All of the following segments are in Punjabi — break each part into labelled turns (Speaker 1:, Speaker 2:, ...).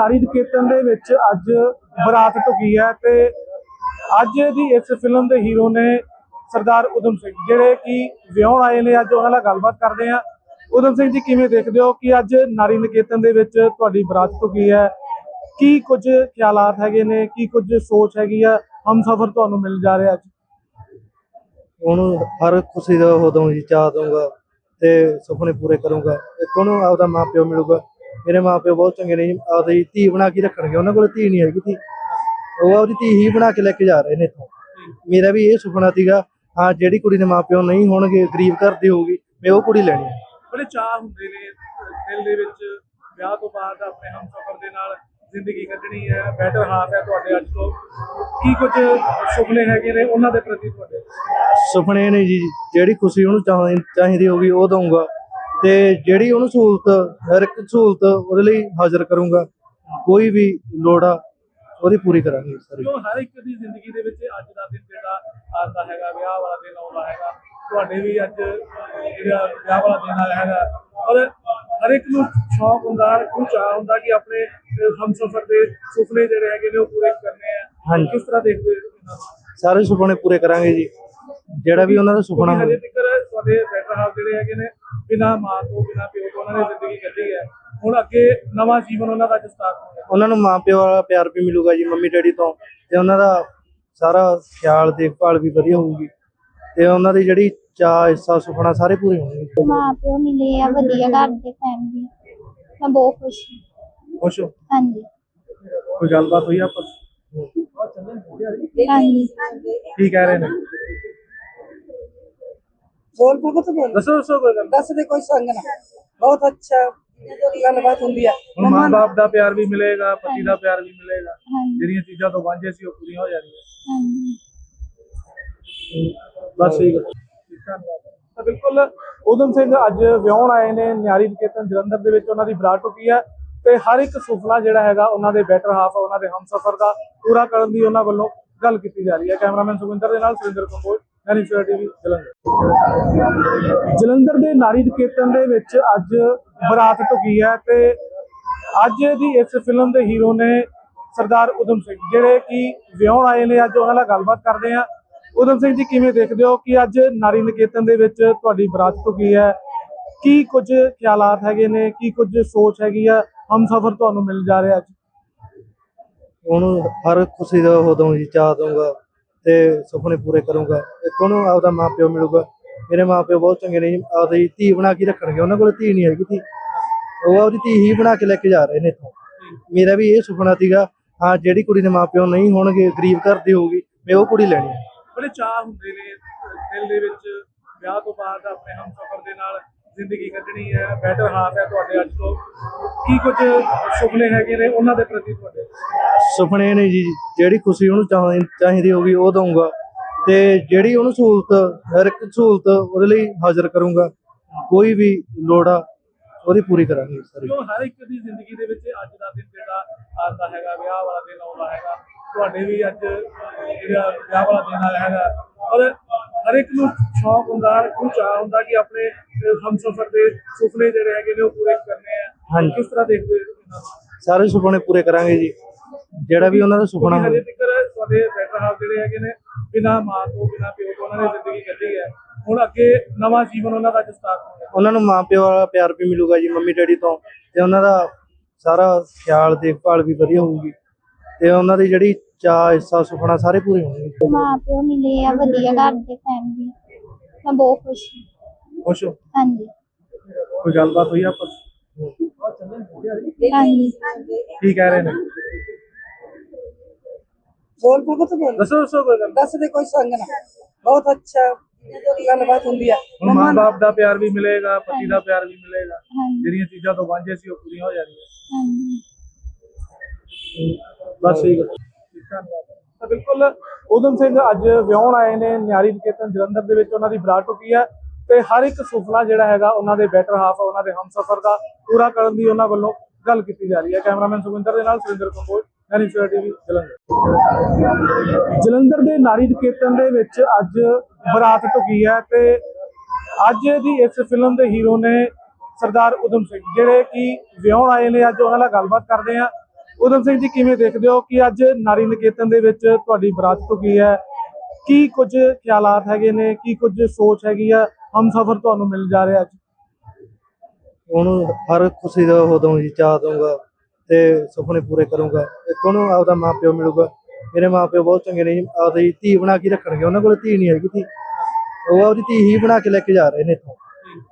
Speaker 1: ਨਾਰੀ ਨਿਕੇਤਨ ਦੇ ਵਿੱਚ ਅੱਜ ਬਰਾਤ ਢੁਕੀ ਹੈ ਤੇ ਅੱਜ ਦੀ ਇਸ ਫਿਲਮ ਦੇ ਹੀਰੋ ਨੇ ਸਰਦਾਰ ਉਦਮ ਸਿੰਘ, ਜਿਹੜੇ ਕਿ ਵਿਆਹਣ ਆਏ ਨੇ, ਅੱਜ ਉਹਨਾਂ ਨਾਲ ਗੱਲਬਾਤ ਕਰਦੇ ਆ ਉਦਮ ਸਿੰਘ ਜੀ, ਕਿਵੇਂ ਦੇਖਦੇ ਹੋ ਕਿ ਅੱਜ ਨਾਰੀ ਨਿਕੇਤਨ ਦੇ ਵਿੱਚ ਤੁਹਾਡੀ ਬਰਾਤ ਢੁਕੀ ਹੈ? ਕੀ ਕੁਝ ਖਿਆਲਾਤ ਹੈਗੇ ਨੇ? ਕੀ ਕੁਝ ਸੋਚ ਹੈਗੀ ਆ? ਹਮਸਫਰ ਤੁਹਾਨੂੰ ਮਿਲ ਜਾ ਰਿਹਾ ਅੱਜ।
Speaker 2: ਉਹਨੂੰ ਹਰ ਖੁਸ਼ੀ ਦਾ ਉਦੋਂ ਜੀ ਚਾਹ ਦਊਂਗਾ ਤੇ ਸੁਪਨੇ ਪੂਰੇ ਕਰੂੰਗਾ। ਇੱਕ ਉਹਨੂੰ ਆਪਦਾ ਮਾਪਿਓ ਮਿਲੂਗਾ। ਮੇਰੇ ਮਾਪਿਓ ਬਹੁਤ ਚੰਗੇ ਨੇ ਜੀ। ਆਪਦੀ ਧੀ ਬਣਾ ਕੇ ਰੱਖਣਗੇ ਉਹਨਾਂ ਕੋਲ ਧੀ ਨਹੀਂ ਹੈਗੀ ਧੀ। ਉਹ ਆਪਦੀ ਧੀ ਹੀ ਬਣਾ ਕੇ ਲੈ ਕੇ ਜਾ ਰਹੇ ਨੇ ਇੱਥੋਂ। ਮੇਰਾ ਵੀ ਇਹ ਸੁਪਨਾ ਸੀਗਾ ਹਾਂ ਜਿਹੜੀ ਕੁੜੀ ਦੇ ਮਾਪਿਓ ਨਹੀਂ ਹੋਣਗੇ ਗਰੀਬ ਘਰ ਦੀ ਹੋਊਗੀ ਮੈਂ ਉਹ ਕੁੜੀ ਲੈਣੀ ਹੈ।
Speaker 1: ਬੜੇ ਚਾਹ ਹੁੰਦੇ ਨੇ ਦਿਲ ਦੇ ਵਿੱਚ ਵਿਆਹ ਤੋਂ ਬਾਅਦ ਆਪਣੇ ਹਮਸਫਰ ਦੇ ਨਾਲ ਜ਼ਿੰਦਗੀ ਕੱਢਣੀ ਹੈ ਬੈਟਰ ਹਾਫ ਹੈ ਤੁਹਾਡੇ ਅੱਜ ਤੋਂ। ਕੀ ਕੁਝ ਸੁਪਨੇ ਹੈਗੇ ਨੇ ਉਹਨਾਂ ਦੇ ਪ੍ਰਤੀ ਤੁਹਾਡੇ?
Speaker 2: ਸੁਪਨੇ ਨੇ ਜੀ ਜਿਹੜੀ ਖੁਸ਼ੀ ਉਹਨੂੰ ਚਾਹ- ਚਾਹੀਦੀ ਹੋਗੀ ਉਹ ਦਊਂਗਾ। ਤੇ ਜਿਹੜੀ ਉਹਨੂੰ ਸਹੂਲਤ ਹਰ ਇੱਕ ਸਹੂਲਤ ਉਹਦੇ ਲਈ ਹਾਜ਼ਰ ਕਰੂੰਗਾ। ਕੋਈ ਵੀ ਲੋੜ ਆ ਉਹਦੀ ਪੂਰੀ ਕਰਾਂਗੇ ਸਾਰੀ
Speaker 1: ਜੋ ਹਰ ਇੱਕ ਦੀ ਜ਼ਿੰਦਗੀ ਦੇ ਵਿੱਚ ਅੱਜ ਦਾ ਦਿਨ ਜਿਹੜਾ ਆਉਂਦਾ ਹੈਗਾ ਵਿਆਹ ਵਾਲਾ ਦਿਨ ਆਉਂਦਾ ਹੈਗਾ ਤੁਹਾਡੇ ਵੀ ਅੱਜ ਜਿਹੜਾ ਵਿਆਹ ਵਾਲਾ ਦਿਨ ਆਇਆ ਹੈਗਾ। ਔਰ ਹਰ ਇੱਕ ਨੂੰ ਸ਼ੌਕ ਹੁੰਦਾ ਨੂੰ ਚਾਹ ਹੁੰਦਾ ਕਿ ਆਪਣੇ ਹਮਸਫਰ ਦੇ ਸੁਪਨੇ ਜਿਹੜੇ ਹੈਗੇ ਨੇ ਉਹ ਪੂਰੇ ਕਰਨੇ ਆ।
Speaker 2: ਹਾਂਜੀ।
Speaker 1: ਕਿਸ ਤਰ੍ਹਾਂ ਦੇਖਦੇ ਹੋ
Speaker 2: ਸਾਰੇ ਸੁਪਨੇ ਪੂਰੇ ਕਰਾਂਗੇ ਜੀ। ਜਿਹੜਾ ਵੀ ਉਹਨਾਂ ਦਾ ਸੁਪਨਾ
Speaker 1: ਕਿਉਂਕਿ ਹਜੇ
Speaker 2: ਹੋਵੇ।
Speaker 1: ਤੱਕ ਤੁਹਾਡੇ ਬੈਟਰ ਹਾਫ ਜਿਹੜੇ ਹੈਗੇ ਨੇ ਬਿਨਾ ਮਾਂ ਤੋਂ ਬਿਨਾ ਪਿਓ ਤੋਂ ਉਹਨਾਂ ਨੇ ਜ਼ਿੰਦਗੀ ਕੱਢੀ ਹੈ। ਹੁਣ ਅੱਗੇ ਨਵਾਂ ਜੀਵਨ ਉਹਨਾਂ ਦਾ ਅੱਜ ਸਟਾਰਟ ਹੋਣਾ
Speaker 2: ਉਹਨਾਂ ਨੂੰ ਮਾਂ ਪਿਓ ਵਾਲਾ ਪਿਆਰ ਵੀ ਮਿਲੂਗਾ ਜੀ ਮੰਮੀ ਡੈਡੀ ਤੋਂ। ਤੇ ਉਹਨਾਂ ਦਾ ਸਾਰਾ ਖਿਆਲ ਦੇਖਭਾਲ ਵੀ ਵਧੀਆ ਹੋਊਗੀ। ਤੇ ਉਹਨਾਂ ਦੀ ਜਿਹੜੀ ਚਾਹ ਹਿੱਸਾ ਸੁਪਨਾ ਸਾਰੇ ਪੂਰੇ ਹੋਣਗੇ।
Speaker 3: ਮਾਂ ਪਿਓ ਮਿਲੇ ਆ ਵਧੀਆ ਘਰ ਦੇ ਫੈਮਿਲੀ ਮੈਂ ਬਹੁਤ ਖੁਸ਼ ਹਾਂ।
Speaker 1: ਖੁਸ਼ ਹੋ?
Speaker 3: ਹਾਂਜੀ।
Speaker 1: ਕੋਈ ਗੱਲਬਾਤ ਹੋਈ ਆਪਸ
Speaker 3: ਹਾਂਜੀ।
Speaker 1: ਕੀ ਕਹਿ ਰਹੇ ਨੇ?
Speaker 4: ਬੋਲ ਭਗਤ ਬੋਲ
Speaker 1: ਦੱਸੋ ਦੱਸੋ ਕੋਈ ਗੱਲ।
Speaker 4: ਦੱਸ ਦੇ ਕੋਈ ਸੰਗ ਨਾ। ਬਹੁਤ ਅੱਛਾ ਗੱਲਬਾਤ ਹੁੰਦੀ ਆ।
Speaker 1: ਹੁਣ ਮਾਂ ਬਾਪ ਦਾ ਪਿਆਰ ਵੀ ਮਿਲੇਗਾ ਪਤੀ ਦਾ ਪਿਆਰ ਵੀ ਮਿਲੇਗਾ।
Speaker 3: ਹਾਂਜੀ।
Speaker 1: ਜਿਹੜੀਆਂ ਚੀਜ਼ਾਂ ਤੋਂ ਵਾਂਝੇ ਸੀ ਉਹ ਪੂਰੀਆਂ ਹੋ ਜਾਣਗੀਆਂ
Speaker 3: ਹਾਂਜੀ।
Speaker 1: ਬਸ ਠੀਕ ਹੈ ਧੰਨਵਾਦ। ਤਾਂ ਬਿਲਕੁਲ ਉਦਮ ਸਿੰਘ ਅੱਜ ਵਿਆਹਣ ਆਏ ਨੇ ਨਿਆਰੀ ਨਿਕੇਤਨ ਜਲੰਧਰ ਦੇ ਵਿੱਚ ਉਹਨਾਂ ਦੀ ਬਰਾਤ ਟੁਕੀ ਹੈ ਤੇ ਹਰ ਇੱਕ ਸੁਪਨਾ ਜਿਹੜਾ ਹੈਗਾ ਉਹਨਾਂ ਦੇ ਬੈਟਰ ਹਾਫ ਉਹਨਾਂ ਦੇ ਹਮਸਫਰ ਦਾ ਪੂਰਾ ਕਰਨ ਦੀ ਉਹਨਾਂ ਵੱਲੋਂ ਗੱਲ ਕੀਤੀ ਜਾ ਰਹੀ ਹੈ ਕੈਮਰਾਮੈਨ ਸੁਖਿੰਦਰ ਦੇ ਨਾਲ ਸੁਰਿੰਦਰ ਕੰਬੋਜ। ਐਨਐਸਆਰ ਟੀਵੀ ਜਲੰਧਰ ਜਲੰਧਰ ਦੇ ਨਾਰੀ ਨਿਕੇਤਨ ਦੇ ਵਿੱਚ ਅੱਜ ਬਰਾਤ ਟੁਕੀ ਹੈ ਤੇ ਅੱਜ ਦੀ ਇਸ ਫਿਲਮ ਦੇ ਹੀਰੋ ਨੇ ਸਰਦਾਰ ਉਦਮ ਸਿੰਘ, ਜਿਹੜੇ ਕਿ ਵਿਆਹਣ ਆਏ ਨੇ, ਅੱਜ ਉਹਨਾਂ ਨਾਲ ਗੱਲਬਾਤ ਕਰਦੇ ਆ ਉਦਮ ਸਿੰਘ ਜੀ, ਕਿਵੇਂ ਦੇਖਦੇ ਹੋ ਕਿ ਅੱਜ ਨਾਰੀ ਨਿਕੇਤਨ ਦੇ ਵਿੱਚ ਤੁਹਾਡੀ ਬਰਾਤ ਟੁਕੀ ਹੈ? ਕੀ ਕੁਝ ਖਿਆਲਾਤ ਹੈਗੇ ਨੇ? ਕੀ ਕੁਝ ਸੋਚ ਹੈਗੀ ਆ? ਹਮਸਫਰ ਤੁਹਾਨੂੰ ਮਿਲ ਜਾ ਰਿਹਾ ਅੱਜ।
Speaker 2: ਉਹਨੂੰ ਹਰ ਖੁਸ਼ੀ ਦਾ ਉਦੋਂ ਜੀ ਚਾਹ ਦਊਂਗਾ। ਤੇ ਸੁਪਨੇ ਪੂਰੇ ਕਰੂੰਗਾ। ਇੱਕ ਉਹਨੂੰ ਆਪਦਾ ਮਾਪਿਓ ਮਿਲੂਗਾ? ਮੇਰੇ ਮਾਪਿਓ ਬਹੁਤ ਚੰਗੇ ਨੇ ਜੀ। ਆਪਦੀ ਧੀ ਬਣਾ ਕੇ ਰੱਖਣਗੇ। ਉਹਨਾਂ ਕੋਲ ਧੀ ਨਹੀਂ ਹੈਗੀ ਧੀ। ਉਹ ਆਪਦੀ ਧੀ ਹੀ ਬਣਾ ਕੇ ਲੈ ਕੇ ਜਾ ਰਹੇ ਨੇ ਇੱਥੋਂ। ਮੇਰਾ ਵੀ ਇਹ ਸੁਪਨਾ ਸੀਗਾ, ਹਾਂ, ਜਿਹੜੀ ਕੁੜੀ ਦੇ ਮਾਪਿਓ ਨਹੀਂ ਹੋਣਗੇ, ਗਰੀਬ ਘਰ ਦੀ ਹੋਊਗੀ, ਮੈਂ ਉਹ ਕੁੜੀ ਲੈਣੀ ਹੈ।
Speaker 1: ਬੜੇ ਚਾਹ ਹੁੰਦੇ ਨੇ, ਦਿਲ ਦੇ ਵਿੱਚ ਵਿਆਹ ਤੋਂ ਬਾਅਦ ਆਪਣੇ ਹਮਸਫਰ ਦੇ ਨਾਲ ਜ਼ਿੰਦਗੀ ਕੱਢਣੀ ਹੈ। ਬੈਟਰ ਹਾਫ ਹੈ ਤੁਹਾਡੇ ਅੱਜ ਤੋਂ। ਕੀ ਕੁਝ ਸੁਪਨੇ ਹੈਗੇ ਨੇ ਉਹਨਾਂ ਦੇ ਪ੍ਰਤੀ ਤੁਹਾਡੇ?
Speaker 2: ਸੁਪਨੇ ਨੇ ਜੀ ਜਿਹੜੀ ਖੁਸ਼ੀ ਉਹਨੂੰ ਚਾਹ- ਚਾਹੀਦੀ ਹੋਗੀ ਉਹ ਦਊਂਗਾ। ਤੇ ਜਿਹੜੀ ਉਹਨੂੰ ਸਹੂਲਤ ਹਰ ਇੱਕ ਸਹੂਲਤ ਉਹਦੇ ਲਈ ਹਾਜ਼ਰ ਕਰੂੰਗਾ। ਕੋਈ ਵੀ ਲੋੜ ਆ ਉਹਦੀ ਪੂਰੀ ਕਰਾਂਗੇ ਸਾਰੀ।
Speaker 1: ਜੋ ਹਰ ਇੱਕ ਦੀ ਜ਼ਿੰਦਗੀ ਦੇ ਵਿੱਚ ਅੱਜ ਦਾ ਦਿਨ ਜਿਹੜਾ ਆਉਂਦਾ ਹੈਗਾ ਵਿਆਹ ਵਾਲਾ ਦਿਨ ਆਉਂਦਾ ਹੈਗਾ ਤੁਹਾਡੇ ਵੀ ਅੱਜ ਜਿਹੜਾ ਵਿਆਹ ਵਾਲਾ ਦਿਨ ਆਇਆ ਹੈਗਾ। ਔਰ ਹਰ ਇੱਕ ਨੂੰ ਸ਼ੌਕ ਹੁੰਦਾ ਹਰ ਇੱਕ ਨੂੰ ਚਾਹ ਹੁੰਦਾ ਕਿ ਆਪਣੇ ਹਮਸਫਰ ਦੇ ਸੁਪਨੇ ਜਿਹੜੇ ਹੈਗੇ ਨੇ ਉਹ ਪੂਰੇ ਕਰਨੇ ਆ। ਕਿਸ ਤਰ੍ਹਾਂ ਦੇਖਦੇ ਹੋ
Speaker 2: ਸਾਰੇ ਸੁਪਨੇ ਪੂਰੇ ਕਰਾਂਗੇ ਜੀ। ਜਿਹੜਾ ਵੀ ਉਹਨਾਂ ਦਾ ਸੁਪਨਾ
Speaker 1: ਕਿਉਂਕਿ ਹਜੇ
Speaker 2: ਹੋਵੇ।
Speaker 1: ਤੱਕ ਤੁਹਾਡੇ ਬੈਟਰ ਹਾਫ ਜਿਹੜੇ ਹੈਗੇ ਨੇ ਬਿਨਾ ਮਾਂ ਤੋਂ ਬਿਨਾ ਪਿਓ ਤੋਂ ਉਹਨਾਂ ਨੇ ਜ਼ਿੰਦਗੀ ਕੱਢੀ ਹੈ। ਹੁਣ ਅੱਗੇ ਨਵਾਂ ਜੀਵਨ ਉਹਨਾਂ ਦਾ ਅੱਜ ਸਟਾਰਟ ਹੋਣਾ
Speaker 2: ਉਹਨਾਂ ਨੂੰ ਮਾਂ ਪਿਓ ਵਾਲਾ ਪਿਆਰ ਵੀ ਮਿਲੂਗਾ ਜੀ ਮੰਮੀ ਡੈਡੀ ਤੋਂ। ਤੇ ਉਹਨਾਂ ਦਾ ਸਾਰਾ ਖਿਆਲ ਦੇਖਭਾਲ ਵੀ ਵਧੀਆ ਹੋਊਗੀ। ਤੇ ਉਹਨਾਂ ਦੀ ਜਿਹੜੀ ਚਾਹ ਹਿੱਸਾ ਸੁਪਨਾ ਸਾਰੇ ਪੂਰੇ ਹੋਣਗੇ।
Speaker 3: ਮਾਂ ਪਿਓ ਮਿਲੇ ਆ ਵਧੀਆ ਘਰ ਦੇ ਫੈਮਿਲੀ ਮੈਂ ਬਹੁਤ ਖੁਸ਼ ਹਾਂ।
Speaker 1: ਖੁਸ਼ ਹੋ?
Speaker 3: ਹਾਂਜੀ।
Speaker 1: ਕੋਈ ਗੱਲਬਾਤ ਹੋਈ ਆਪਸ
Speaker 3: ਹਾਂਜੀ।
Speaker 1: ਕੀ ਕਹਿ ਰਹੇ ਨੇ?
Speaker 4: ਬੋਲ ਭਗਤ ਬੋਲ।
Speaker 1: ਦੱਸੋ ਦੱਸੋ ਕੋਈ ਗੱਲ।
Speaker 4: ਦੱਸ ਦੇ ਕੋਈ ਸੰਗ ਨਾ। ਬਹੁਤ ਅੱਛਾ ਗੱਲਬਾਤ ਹੁੰਦੀ ਆ।
Speaker 1: ਹੁਣ ਮਾਂ ਬਾਪ ਦਾ ਪਿਆਰ ਵੀ ਮਿਲੇਗਾ ਪਤੀ ਦਾ ਪਿਆਰ ਵੀ ਮਿਲੇਗਾ।
Speaker 3: ਹਾਂਜੀ।
Speaker 1: ਜਿਹੜੀਆਂ ਚੀਜ਼ਾਂ ਤੋਂ ਵਾਂਝੇ ਸੀ ਉਹ ਪੂਰੀਆਂ ਹੋ ਜਾਣਗੀਆਂ।
Speaker 3: ਹਾਂਜੀ।
Speaker 1: ਬਸ ਠੀਕ ਹੈ। ਧੰਨਵਾਦ ਤਾਂ ਬਿਲਕੁਲ ਉਦਮ ਸਿੰਘ ਅੱਜ ਵਿਆਹਣ ਆਏ ਨੇ, ਨਿਆਰੀ ਨਿਕੇਤਨ ਜਲੰਧਰ ਦੇ ਵਿੱਚ ਉਹਨਾਂ ਦੀ ਬਰਾਤ ਟੁਕੀ ਹੈ ਤੇ ਹਰ ਇੱਕ ਸੁਫਲਾ ਜਿਹੜਾ ਹੈਗਾ ਉਹਨਾਂ ਦੇ ਬੈਟਰ ਹਾਫ ਉਹਨਾਂ ਦੇ ਹਮਸਫਰ ਦਾ ਪੂਰਾ ਕਰਨ ਦੀ ਉਹਨਾਂ ਵੱਲੋਂ ਗੱਲ ਕੀਤੀ ਜਾ ਰਹੀ ਹੈ। ਕੈਮਰਾਮੈਨ ਸੁਖਿੰਦਰ ਦੇ ਨਾਲ ਸੁਰਿੰਦਰ ਕੰਬੋਜ ਐਨਐਸਆਰ ਟੀਵੀ ਜਲੰਧਰ। ਜਲੰਧਰ ਦੇ ਨਾਰੀ ਨਿਕੇਤਨ ਦੇ ਵਿੱਚ ਅੱਜ ਬਰਾਤ ਟੁਕੀ ਹੈ ਤੇ ਅੱਜ ਦੀ ਇਸ ਫਿਲਮ ਦੇ ਹੀਰੋ ਨੇ ਸਰਦਾਰ ਉਦਮ ਸਿੰਘ, ਜਿਹੜੇ ਕਿ ਵਿਆਹਣ ਆਏ ਨੇ, ਅੱਜ ਉਹਨਾਂ ਨਾਲ ਗੱਲਬਾਤ ਕਰਦੇ ਆ ਉਦਮ ਸਿੰਘ ਜੀ, ਕਿਵੇਂ ਦੇਖਦੇ ਹੋ ਕਿ ਅੱਜ ਨਾਰੀ ਨਿਕੇਤਨ ਦੇ ਵਿੱਚ ਤੁਹਾਡੀ ਬਰਾਤ ਢੁਕੀ ਹੈ? ਕੀ ਕੁਝ ਖਿਆਲਾਤ ਹੈਗੇ ਨੇ? ਕੀ ਕੁਝ ਸੋਚ ਹੈਗੀ ਆ? ਹਮਸਫਰ ਤੁਹਾਨੂੰ ਮਿਲ ਜਾ ਰਿਹਾ ਅੱਜ।
Speaker 2: ਉਹਨੂੰ ਹਰ ਖੁਸ਼ੀ ਦਾ ਉਹ ਦਊਂ ਜੀ ਚਾਹ ਦਊਂਗਾ ਤੇ ਸੁਪਨੇ ਪੂਰੇ ਕਰੂੰਗਾ। ਇੱਕ ਉਹਨੂੰ ਆਪਦਾ ਮਾਪਿਓ ਮਿਲੂਗਾ? ਮੇਰੇ ਮਾਪਿਓ ਬਹੁਤ ਚੰਗੇ ਨੇ ਆਪਦੀ ਧੀ ਬਣਾ ਕੇ ਰੱਖਣਗੇ। ਉਹਨਾਂ ਕੋਲ ਧੀ ਨਹੀਂ ਹੈਗੀ ਧੀ। ਉਹ ਆਪਦੀ ਧੀ ਹੀ ਬਣਾ ਕੇ ਲੈ ਕੇ ਜਾ ਰਹੇ ਨੇ ਇੱਥੋਂ।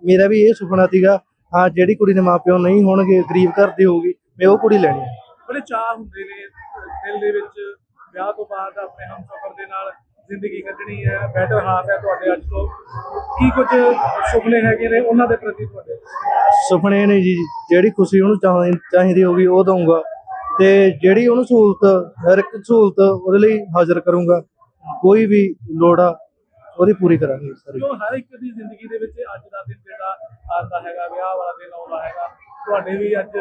Speaker 2: ਮੇਰਾ ਵੀ ਇਹ ਸੁਪਨਾ ਸੀਗਾ, ਹਾਂ, ਜਿਹੜੀ ਕੁੜੀ ਦੇ ਮਾਪਿਓ ਨਹੀਂ ਹੋਣਗੇ, ਗਰੀਬ ਘਰ ਦੀ ਹੋਊਗੀ, ਮੈਂ ਉਹ ਕੁੜੀ ਲੈਣੀ ਹੈ।
Speaker 1: ਬੜੇ ਚਾਹ ਹੁੰਦੇ ਨੇ ਦਿਲ ਦੇ ਵਿੱਚ ਵਿਆਹ ਤੋਂ ਬਾਅਦ ਆਪਣੇ ਹਮਸਫਰ ਦੇ ਨਾਲ ਜ਼ਿੰਦਗੀ ਕੱਢਣੀ ਹੈ ਬੈਟਰ ਹਾਫ ਹੈ ਤੁਹਾਡੇ ਅੱਜ ਤੋਂ। ਕੀ ਕੁਝ ਸੁਪਨੇ ਹੈਗੇ ਨੇ ਉਹਨਾਂ ਦੇ ਪ੍ਰਤੀ ਤੁਹਾਡੇ?
Speaker 2: ਸੁਪਨੇ ਨੇ ਜੀ ਜਿਹੜੀ ਖੁਸ਼ੀ ਉਹਨੂੰ ਚਾਹ- ਚਾਹੀਦੀ ਹੋਗੀ ਉਹ ਦਊਂਗਾ। ਤੇ ਜਿਹੜੀ ਉਹਨੂੰ ਸਹੂਲਤ ਹਰ ਇੱਕ ਸਹੂਲਤ ਉਹਦੇ ਲਈ ਹਾਜ਼ਰ ਕਰੂੰਗਾ ਕੋਈ ਵੀ ਲੋੜ ਆ ਉਹਦੀ ਪੂਰੀ ਕਰਾਂਗੇ ਸਾਰੀ।
Speaker 1: ਜੋ ਹਰ ਇੱਕ ਦੀ ਜ਼ਿੰਦਗੀ ਦੇ ਵਿੱਚ ਅੱਜ ਦਾ ਦਿਨ ਜਿਹੜਾ ਆਉਂਦਾ ਹੈਗਾ ਵਿਆਹ ਵਾਲਾ ਦਿਨ ਆਉਂਦਾ ਹੈਗਾ ਤੁਹਾਡੇ ਵੀ ਅੱਜ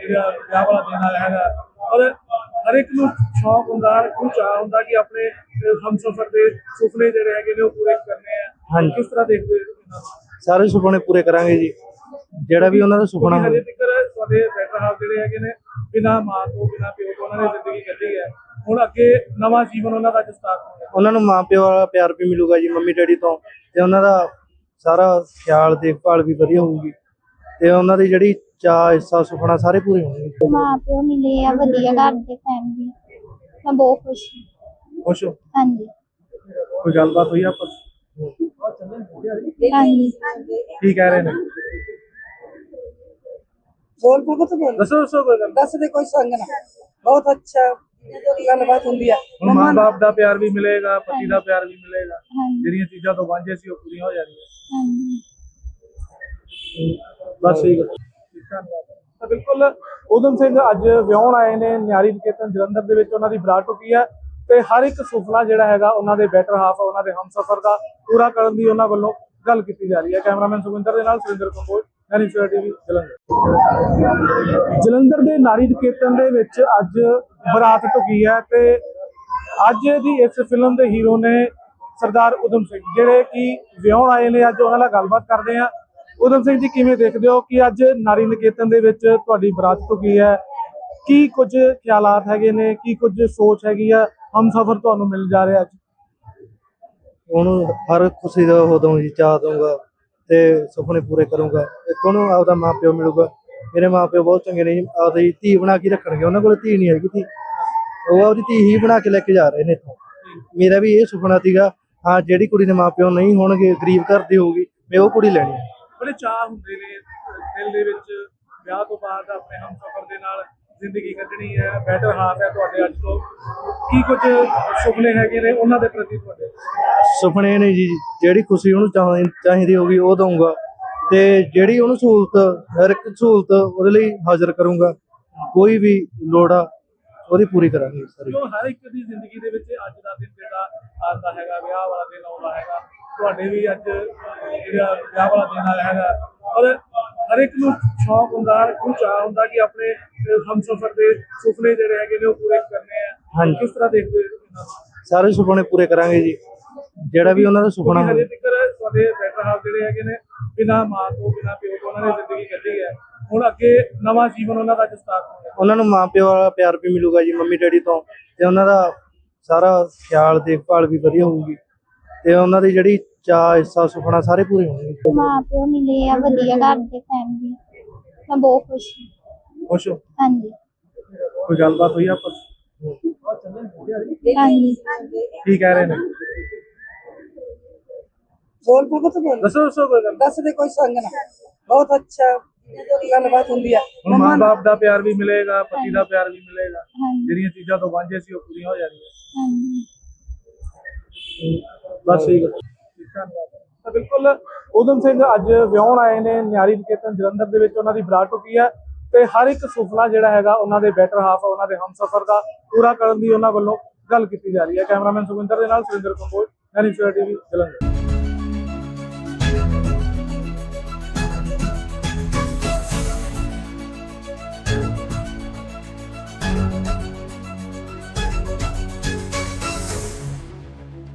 Speaker 1: ਜਿਹੜਾ ਵਿਆਹ ਵਾਲਾ ਦਿਨ ਆਇਆ ਹੈਗਾ। ਔਰ ਹਰ ਇੱਕ ਨੂੰ ਸ਼ੌਕ ਹੁੰਦਾ ਹਰ ਇੱਕ ਨੂੰ ਚਾਹ ਹੁੰਦਾ ਕਿ ਆਪਣੇ ਹਮਸਫਰ ਦੇ ਸੁਪਨੇ ਜਿਹੜੇ ਹੈਗੇ ਨੇ ਉਹ ਪੂਰੇ ਕਰਨੇ ਆ। ਕਿਸ ਤਰ੍ਹਾਂ ਦੇਖਦੇ ਹੋ
Speaker 2: ਸਾਰੇ ਸੁਪਨੇ ਪੂਰੇ ਕਰਾਂਗੇ ਜੀ। ਜਿਹੜਾ ਵੀ ਉਹਨਾਂ ਦਾ ਸੁਪਨਾ ਹੋਵੇ।
Speaker 1: ਤੁਹਾਡੇ ਬੈਟਰ ਹਾਲ ਜਿਹੜੇ ਹੈਗੇ ਨੇ ਬਿਨਾ ਮਾਂ ਤੋਂ ਬਿਨਾ ਪਿਓ ਤੋਂ ਉਹਨਾਂ ਨੇ ਜ਼ਿੰਦਗੀ ਕੱਢੀ ਹੈ। ਹੁਣ ਅੱਗੇ ਨਵਾਂ ਜੀਵਨ ਉਹਨਾਂ ਦਾ ਅੱਜ ਸਟਾਰਟ ਹੋਣਾ
Speaker 2: ਉਹਨਾਂ ਨੂੰ ਮਾਂ ਪਿਓ ਵਾਲਾ ਪਿਆਰ ਵੀ ਮਿਲੂਗਾ ਜੀ ਮੰਮੀ ਡੈਡੀ ਤੋਂ। ਤੇ ਉਹਨਾਂ ਦਾ ਸਾਰਾ ਖਿਆਲ ਦੇਖਭਾਲ ਵੀ ਵਧੀਆ ਹੋਊਗੀ। ਤੇ ਉਹਨਾਂ ਦੀ ਜਿਹੜੀ ਬੱਚਾ ਹਿੱਸਾ ਸੁਪਨਾ ਸਾਰੇ ਪੂਰੇ ਹੋਣਗੇ।
Speaker 3: ਮਾਂ ਪਿਓ ਮਿਲੇ ਆ ਵਧੀਆ ਘਰ ਦੇ ਫੈਮਿਲੀ ਮੈਂ ਬਹੁਤ ਖੁਸ਼ ਹਾਂ।
Speaker 1: ਖੁਸ਼ ਹੋ?
Speaker 3: ਹਾਂਜੀ।
Speaker 1: ਕੋਈ ਗੱਲਬਾਤ ਹੋਈ ਆਪਸ
Speaker 3: ਹਾਂਜੀ।
Speaker 1: ਕੀ ਕਹਿ ਰਹੇ ਨੇ?
Speaker 4: ਬੋਲ ਪੁੱਤ ਬੋਲ।
Speaker 1: ਦੱਸੋ ਦੱਸੋ ਕੋਈ ਗੱਲ।
Speaker 4: ਦੱਸ ਦੇ ਕੋਈ ਸੰਗ ਨਾ। ਬਹੁਤ ਅੱਛਾ ਗੱਲਬਾਤ ਹੁੰਦੀ
Speaker 1: ਆ। ਮਾਂ ਬਾਪ ਦਾ ਪਿਆਰ ਵੀ ਮਿਲੇਗਾ ਪਤੀ ਦਾ ਪਿਆਰ ਵੀ ਮਿਲੇਗਾ। ਜਿਹੜੀਆਂ ਚੀਜ਼ਾਂ ਤੋਂ ਵਾਂਝੇ ਸੀ ਉਹ ਪੂਰੀਆਂ ਹੋ ਜਾਣਗੀਆਂ ਬਸ ਠੀਕ ਧੰਨਵਾਦ ਤਾਂ ਬਿਲਕੁਲ ਉਦਮ ਸਿੰਘ ਅੱਜ ਵਿਆਹਣ ਆਏ ਨੇ, ਨਿਆਰੀ ਨਿਕੇਤਨ ਜਲੰਧਰ ਦੇ ਵਿੱਚ ਉਹਨਾਂ ਦੀ ਬਰਾਤ ਟੁਕੀ ਹੈ ਤੇ ਹਰ ਇੱਕ ਸੁਫਲਾ ਜਿਹੜਾ ਹੈਗਾ ਉਹਨਾਂ ਦੇ ਬੈਟਰ ਹਾਫ ਉਹਨਾਂ ਦੇ ਹਮਸਫਰ ਦਾ ਪੂਰਾ ਕਰਨ ਦੀ ਉਹਨਾਂ ਵੱਲੋਂ ਗੱਲ ਕੀਤੀ ਜਾ ਰਹੀ ਹੈ। ਕੈਮਰਾਮੈਨ ਸੁਖਿੰਦਰ ਦੇ ਨਾਲ ਸੁਰਿੰਦਰ ਕੰਬੋਜ ਐਨਐਸਆਰ ਟੀਵੀ ਜਲੰਧਰ। ਜਲੰਧਰ ਦੇ ਨਾਰੀ ਨਿਕੇਤਨ ਦੇ ਵਿੱਚ ਅੱਜ ਬਰਾਤ ਟੁਕੀ ਹੈ ਤੇ ਅੱਜ ਦੀ ਇਸ ਫਿਲਮ ਦੇ ਹੀਰੋ ਨੇ ਸਰਦਾਰ ਉਦਮ ਸਿੰਘ, ਜਿਹੜੇ ਕਿ ਵਿਆਹਣ ਆਏ ਨੇ, ਅੱਜ ਉਹਨਾਂ ਨਾਲ ਗੱਲਬਾਤ ਕਰਦੇ ਆ ਉਦਮ ਸਿੰਘ ਜੀ, ਕਿਵੇਂ ਦੇਖਦੇ ਹੋ ਕਿ ਅੱਜ ਨਾਰੀ ਨਿਕੇਤਨ ਦੇ ਵਿੱਚ ਤੁਹਾਡੀ ਬਰਾਤ ਟੁਕੀ ਹੈ? ਕੀ ਕੁਝ ਖਿਆਲਾਤ ਹੈਗੇ ਨੇ? ਕੀ ਕੁਝ ਸੋਚ ਹੈਗੀ ਆ? ਹਮ ਸਫ਼ਰ ਤੁਹਾਨੂੰ ਮਿਲ ਜਾ ਰਿਹਾ ਅੱਜ।
Speaker 2: ਉਹਨੂੰ ਹਰ ਖੁਸ਼ੀ ਦਾ ਉਦੋਂ ਦਊਂ ਜੀ, ਚਾਹ ਦਊਂਗਾ ਤੇ ਸੁਪਨੇ ਪੂਰੇ ਕਰੂੰਗਾ। ਇੱਕ ਉਹਨੂੰ ਆਪਦਾ ਮਾਪਿਓ ਮਿਲੂਗਾ? ਮੇਰੇ ਮਾਪਿਓ ਬਹੁਤ ਚੰਗੇ ਨੇ ਆਪਦੀ ਧੀ ਬਣਾ ਕੇ ਰੱਖਣਗੇ। ਉਹਨਾਂ ਕੋਲ ਧੀ ਨਹੀਂ ਹੈਗੀ ਧੀ। ਉਹ ਆਪਦੀ ਧੀ ਹੀ ਬਣਾ ਕੇ ਲੈ ਕੇ ਜਾ ਰਹੇ ਨੇ ਇੱਥੋਂ। ਮੇਰਾ ਵੀ ਇਹ ਸੁਪਨਾ ਸੀਗਾ, ਹਾਂ, ਜਿਹੜੀ ਕੁੜੀ ਦੇ ਮਾਪਿਓ ਨਹੀਂ ਹੋਣਗੇ, ਗਰੀਬ ਘਰ ਦੀ ਹੋਊਗੀ, ਮੈਂ ਉਹ ਕੁੜੀ ਲੈਣੀ ਹੈ।
Speaker 1: ਬੜੇ ਚਾਹ ਹੁੰਦੇ ਨੇ ਦਿਲ ਦੇ ਵਿੱਚ ਵਿਆਹ ਤੋਂ ਬਾਅਦ ਆਪਣੇ ਹਮਸਫਰ ਦੇ ਨਾਲ ਜ਼ਿੰਦਗੀ ਕੱਢਣੀ ਹੈ ਬੈਟਰ ਹਾਫ ਹੈ ਤੁਹਾਡੇ ਅੱਜ ਤੋਂ। ਕੀ ਕੁਝ ਸੁਪਨੇ ਹੈਗੇ ਨੇ ਉਹਨਾਂ ਦੇ ਪ੍ਰਤੀ ਤੁਹਾਡੇ?
Speaker 2: ਸੁਪਨੇ ਨੇ ਜੀ ਜਿਹੜੀ ਖੁਸ਼ੀ ਉਹਨੂੰ ਚਾਹ- ਚਾਹੀਦੀ ਹੋਗੀ ਉਹ ਦਊਂਗਾ। ਤੇ ਜਿਹੜੀ ਉਹਨੂੰ ਸਹੂਲਤ ਹਰ ਇੱਕ ਸਹੂਲਤ ਉਹਦੇ ਲਈ ਹਾਜ਼ਰ ਕਰੂੰਗਾ ਕੋਈ ਵੀ ਲੋੜ ਆ ਉਹਦੀ ਪੂਰੀ ਕਰਾਂਗੇ ਸਾਰੀ।
Speaker 1: ਜੋ ਹਰ ਇੱਕ ਦੀ ਜ਼ਿੰਦਗੀ ਦੇ ਵਿੱਚ ਅੱਜ ਦਾ ਦਿਨ ਜਿਹੜਾ ਆਉਂਦਾ ਹੈਗਾ ਵਿਆਹ ਵਾਲਾ ਦਿਨ ਆਉਂਦਾ ਹੈਗਾ ਤੁਹਾਡੇ ਵੀ ਅੱਜ ਜਿਹੜਾ ਵਿਆਹ ਵਾਲਾ ਦਿਨ ਆਇਆ ਹੈਗਾ। ਔਰ ਹਰ ਇੱਕ ਨੂੰ ਸ਼ੌਕ ਹੁੰਦਾ ਹਰ ਇੱਕ ਨੂੰ ਚਾਹ ਹੁੰਦਾ ਕਿ ਆਪਣੇ ਹਮਸਫਰ ਦੇ ਸੁਪਨੇ ਜਿਹੜੇ ਹੈਗੇ ਨੇ ਉਹ ਪੂਰੇ ਕਰਨੇ ਆ। ਕਿਸ ਤਰ੍ਹਾਂ ਦੇਖਦੇ ਹੋ
Speaker 2: ਸਾਰੇ ਸੁਪਨੇ ਪੂਰੇ ਕਰਾਂਗੇ ਜੀ। ਜਿਹੜਾ ਵੀ ਉਹਨਾਂ ਦਾ ਸੁਪਨਾ ਹੋਵੇ।
Speaker 1: ਤੁਹਾਡੇ ਬੈਟਰ ਹਾਲ ਜਿਹੜੇ ਹੈਗੇ ਨੇ ਬਿਨਾ ਮਾਂ ਤੋਂ ਬਿਨਾ ਪਿਓ ਤੋਂ ਉਹਨਾਂ ਨੇ ਜ਼ਿੰਦਗੀ ਕੱਢੀ ਹੈ। ਹੁਣ ਅੱਗੇ ਨਵਾਂ ਜੀਵਨ ਉਹਨਾਂ ਦਾ ਸਟਾਰਟ ਹੋਣਾ
Speaker 2: ਉਹਨਾਂ ਨੂੰ ਮਾਂ ਪਿਓ ਵਾਲਾ ਪਿਆਰ ਵੀ ਮਿਲੂਗਾ ਜੀ ਮੰਮੀ ਡੈਡੀ ਤੋਂ। ਤੇ ਉਹਨਾਂ ਦਾ ਸਾਰਾ ਖਿਆਲ ਦੇਖਭਾਲ ਵੀ ਵਧੀਆ ਹੋਊਗੀ। ਤੇ ਉਹਨਾਂ ਦੀ ਜਿਹੜੀ ਚਾਹ ਹਿੱਸਾ ਸੁਪਨਾ ਸਾਰੇ ਪੂਰੇ ਹੋਣਗੇ।
Speaker 3: ਮਾਂ ਪਿਓ ਮਿਲੇ ਆ ਵਧੀਆ ਘਰ ਦੇ ਫੈਮਿਲੀ ਮੈਂ ਬਹੁਤ ਖੁਸ਼ ਹਾਂ।
Speaker 1: ਖੁਸ਼ ਹੋ?
Speaker 3: ਹਾਂਜੀ।
Speaker 1: ਕੋਈ ਗੱਲਬਾਤ ਹੋਈ ਆਪਸ ਕੀ ਕਹਿ ਰਹੇ ਨੇ?
Speaker 4: ਬੋਲ ਪਾਪਾ ਤਾਂ ਬੋਲ।
Speaker 1: ਦੱਸੋ ਦੱਸੋ ਕੋਈ ਗੱਲ।
Speaker 4: ਦੱਸ ਦੇ ਕੋਈ ਸੰਗ ਨਾ। ਬਹੁਤ ਅੱਛਾ ਗੱਲਬਾਤ ਹੁੰਦੀ
Speaker 1: ਆ। ਮਾਂ ਬਾਪ ਦਾ ਪਿਆਰ ਵੀ ਮਿਲੇਗਾ ਪਤੀ ਦਾ ਪਿਆਰ ਵੀ ਮਿਲੇਗਾ। ਜਿਹੜੀਆਂ ਚੀਜ਼ਾਂ ਤੋਂ ਵਾਂਝੇ ਸੀ ਉਹ ਪੂਰੀਆਂ ਹੋ ਜਾਣਗੀਆਂ
Speaker 3: ਹਾਂਜੀ।
Speaker 1: ਬਸ ਠੀਕ ਹੈ। ਧੰਨਵਾਦ ਤਾਂ ਬਿਲਕੁਲ ਉਦਮ ਸਿੰਘ ਅੱਜ ਵਿਆਹਣ ਆਏ ਨੇ, ਨਿਆਰੀ ਨਿਕੇਤਨ ਜਲੰਧਰ ਦੇ ਵਿੱਚ ਉਹਨਾਂ ਦੀ ਬਰਾਤ ਟੁਕੀ ਹੈ ਤੇ ਹਰ ਇੱਕ ਸੁਫਲਾ ਜਿਹੜਾ ਹੈਗਾ ਉਹਨਾਂ ਦੇ ਬੈਟਰ ਹਾਫ ਉਹਨਾਂ ਦੇ ਹਮਸਫਰ ਦਾ ਪੂਰਾ ਕਰਨ ਦੀ ਉਹਨਾਂ ਵੱਲੋਂ ਗੱਲ ਕੀਤੀ ਜਾ ਰਹੀ ਹੈ। ਕੈਮਰਾਮੈਨ ਸੁਖਿੰਦਰ ਦੇ ਨਾਲ ਸੁਰਿੰਦਰ ਕੰਬੋਜ ਐਨਐਸਆਰ ਟੀਵੀ, ਜਲੰਧਰ।